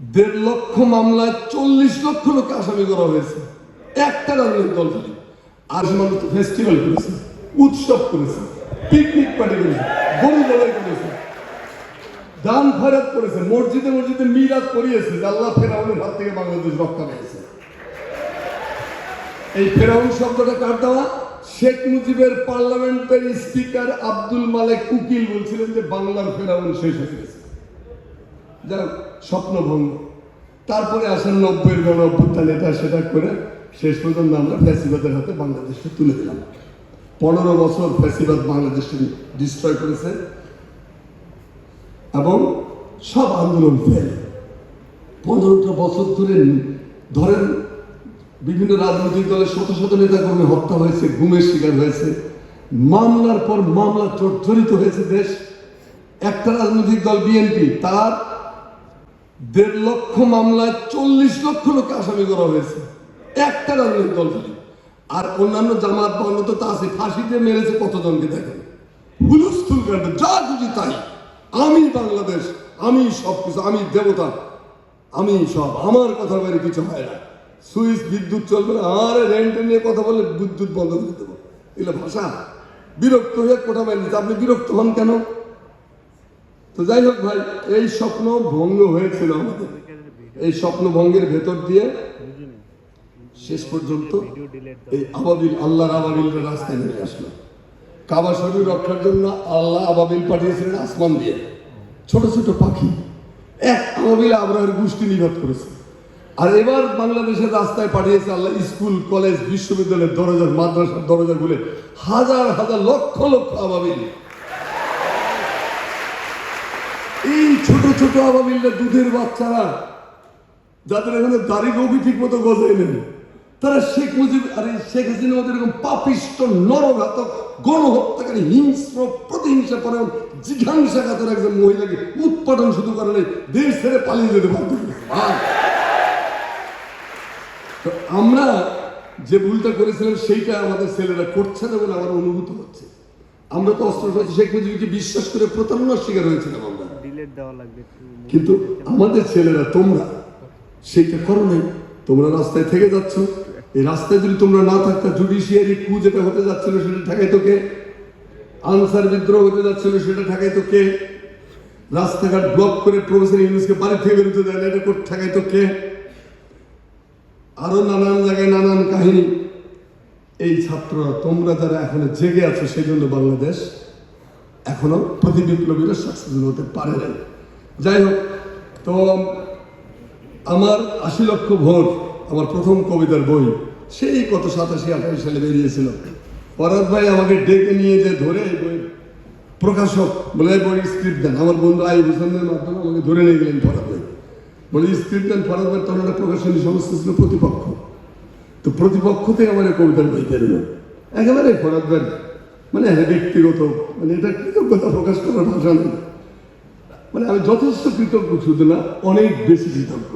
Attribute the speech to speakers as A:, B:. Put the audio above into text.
A: দেড় লক্ষ মামলায় চল্লিশ লক্ষ লোক আসামি করা হয়েছে। একটা রাজনৈতিক দল খালি আর মানুষ ফেস্টিভ্যাল করেছে, উৎসব করেছে পিকনিক পার্টি করেছে, গরু জবাই করেছে। দান খয়রাত করেছে, মসজিদে মসজিদে মিরাত করিয়েছে আল্লাহ ফেরাউনের হাত থেকে বাংলাদেশ রক্ষা পেয়েছে। এই ফেরাউন শব্দটা কার দেওয়া? শেখ মুজিবের পার্লামেন্টের স্পিকার আব্দুল মালেক উকিল বলছিলেন যে বাংলার ফেরাউন শেষ হয়ে গেছে। যাক স্বপ্নভঙ্গ, তারপরে আসেন নব্বইয়ের গণ অভ্যুত্থান এটা সেটা করে শেষ পর্যন্ত আমরা ফ্যাসিবাদের হাতে বাংলাদেশকে তুলে দিলাম। পনেরো বছর ফ্যাসিবাদ বাংলাদেশকে ডিস্ট্রয় করেছে এবং সব আন্দোলন ফেল পনেরোটা বছর ধরে ধরেন বিভিন্ন রাজনৈতিক দলের শত শত নেতাকর্মী হত্যা হয়েছে, গুমের শিকার হয়েছে, মামলার পর মামলা জর্জরিত হয়েছে দেশ। একটা রাজনৈতিক দল বিএনপি, তার দেড় লক্ষ মামলায় চল্লিশ লক্ষ লোক আসামি করা হয়েছে। একটা রাজনৈতিক দল খালি আর অন্যান্য জামাত বন্ধ তো তা আছে, ফাঁসিতে মেরেছে কতজনকে দেখেন? হুলস্থুল কাণ্ড, যা খুশি তাই। আমি বাংলাদেশ, আমি সব কিছু আমি দেবতা, আমি সব। আমার কথা বাইরে কিছু হয় না। সুইচ, বিদ্যুৎ চলবে না। আর রেন্ট নিয়ে কথা বলে বিদ্যুৎ বন্ধ করে দেবো। এগুলো ভাষা। বিরক্ত হয়ে কোটা বাইরে আপনি বিরক্ত হন কেন? তো যাই হোক ভাই, এই স্বপ্ন ভঙ্গ হয়েছিল আমাদের। এই স্বপ্ন ভঙ্গের ভেতর দিয়ে শেষ পর্যন্ত এই আবাবিল, আল্লাহর আবাবিলের রাস্তায় নেমে আসলো। কাবা শরীর রক্ষার জন্য আল্লাহ আবাবিল পাঠিয়েছিলেন আসমান দিয়ে। ছোট ছোট পাখি। এক আবাবিল আবরাহের গোষ্ঠী নিঘাত করেছে। আর এবার বাংলাদেশের রাস্তায় পাঠিয়েছে আল্লাহ স্কুল, কলেজ, বিশ্ববিদ্যালয়ের দরজার, মাদ্রাসার দরজা খুলে হাজার হাজার লক্ষ লক্ষ আবাবিল এই ছোট ছোট আবাবিল্লা দুধের বাচ্চারা, যাদের এখানে দাড়ি গভীর ঠিক মতো গজায় নেই। তারা শেখ মুজিব, আরে শেখ হাসিনা মতো এরকম পাপিষ্ট, নরঘাতক, গণহত্যাকারী, হিংস্র, প্রতিহিংসা পরে জিঘাংসাঘাতের একজন মহিলাকে উৎপাদন শুধু করে নাই, দেশ ছেড়ে পালিয়ে যেতে বাধ্য তো আমরা যে ভুলটা করেছিলাম, সেইটা আমাদের ছেলেরা করছে না বলে আমার অনুভূত হচ্ছে। আমরা তো অস্ত্র শেখ মুজিবকে বিশ্বাস করে প্রতারণার শিকার হয়েছিলাম আমরা? কিন্তু আমাদের ছেলেরা তোমরা সেইটা করো নাই তোমরা রাস্তায় থেকে যাচ্ছ। এই রাস্তায় যদি তোমরা না থাকতা জুডিশিয়ারি কু যেটা হতে যাচ্ছিল সেটা ঠেকাই তো কে? আনসার বিদ্রোহ হতে যাচ্ছিল সেটা ঠেকাই তো কে? রাস্তাঘাট ব্লক করে প্রফেসর ইউনুসকে বাড়ি থেকে বেরোতে দেয় না এটা ঠেকাই তো কে? আরও নানান জায়গায় নানান কাহিনী। এই ছাত্ররা তোমরা যারা এখনও জেগে আছো সেই জন্য বাংলাদেশ এখনও প্রতি বিপ্লবীরা সাকসেসফুল হতে পারে নাই। যাই হোক, তো আমার আশি লক্ষ ভোট, আমার প্রথম কবিতার বই, সেই কত সাতাশি, আঠাশি সালে বেরিয়েছিল। পরাত ভাই আমাকে ডেকে নিয়ে যে ধরে এই বই প্রকাশক, বলে, এই বই স্ক্রিপ্ট দেন। আমার বন্ধু আই হোসেনের মাধ্যমে আমাকে ধরে নিয়ে গেলেন ফরাত ভাই। বলে স্ক্রিপ্ট দেন ফরাত ভাই, তখন একটা প্রকাশনী সংস্থা ছিল প্রতিপক্ষ। তো প্রতিপক্ষ থেকে আমার কবিতার বই পেল একেবারে ফরাত ভাই মানে হ্যাঁ ব্যক্তিগত। মানে এটা কৃতজ্ঞতা প্রকাশ করার ভাষা নেই মানে আমি যথেষ্ট কৃতজ্ঞ শুধু না অনেক বেশি কৃতজ্ঞ।